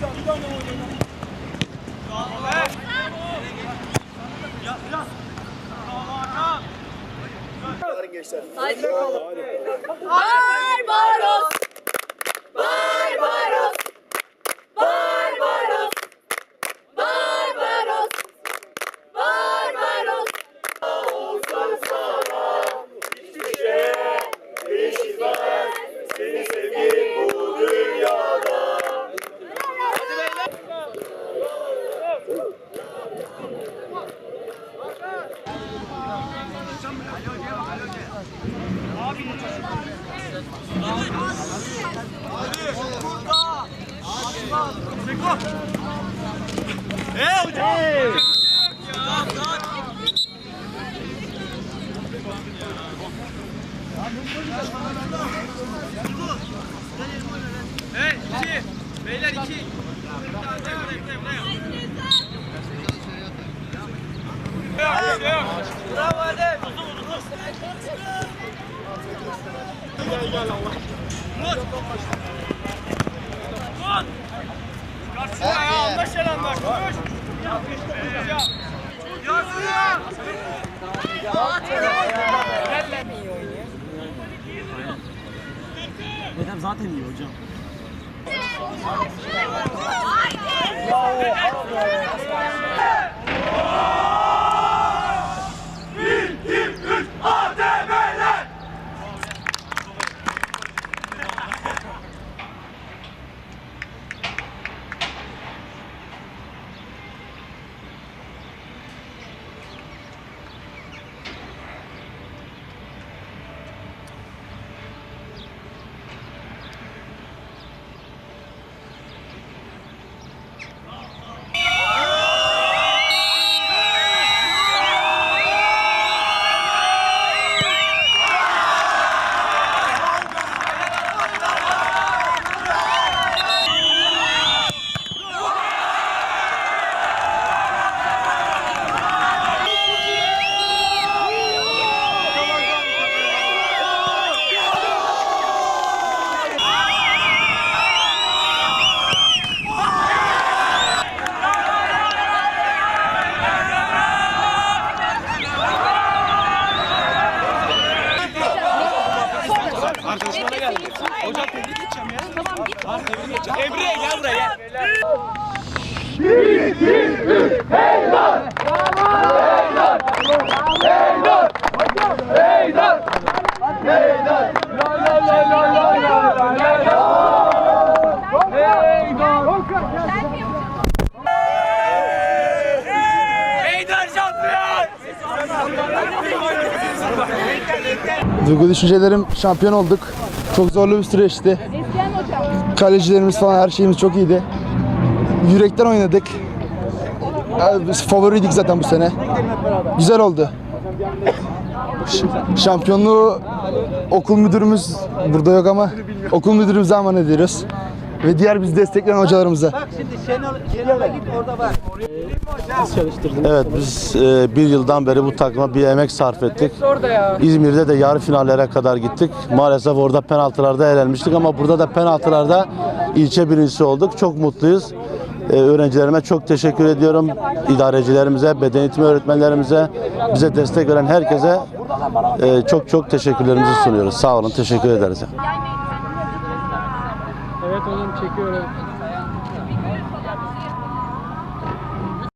Barbaros! Barbaros! Hey, iki. Beyler iki. Bravo Yansın ya. Dedem zaten iyi hocam. Emre gel buraya gel. Heydar şampiyon! Duygu düşüncelerim şampiyon olduk. Çok zorlu bir süreçti. Kalecilerimiz falan her şeyimiz çok iyiydi. Yürekten oynadık. Favoriydik zaten bu sene. Güzel oldu. Şampiyonluğu okul müdürümüz burada yok ama okul müdürümüze emanet ediyoruz. Ve diğer bizi destekleyen hocalarımıza. Evet biz e, bir yıldan beri bu takıma bir emek sarf ettik. İzmir'de de yarı finallere kadar gittik. Maalesef orada penaltılarda elenmiştik ama burada da penaltılarda ilçe birincisi olduk. Çok mutluyuz. E, öğrencilerime çok teşekkür ediyorum. İdarecilerimize, beden eğitimi öğretmenlerimize, bize destek veren herkese e, çok çok teşekkürlerimizi sunuyoruz. Sağ olun, teşekkür ederiz. Çekiyorum.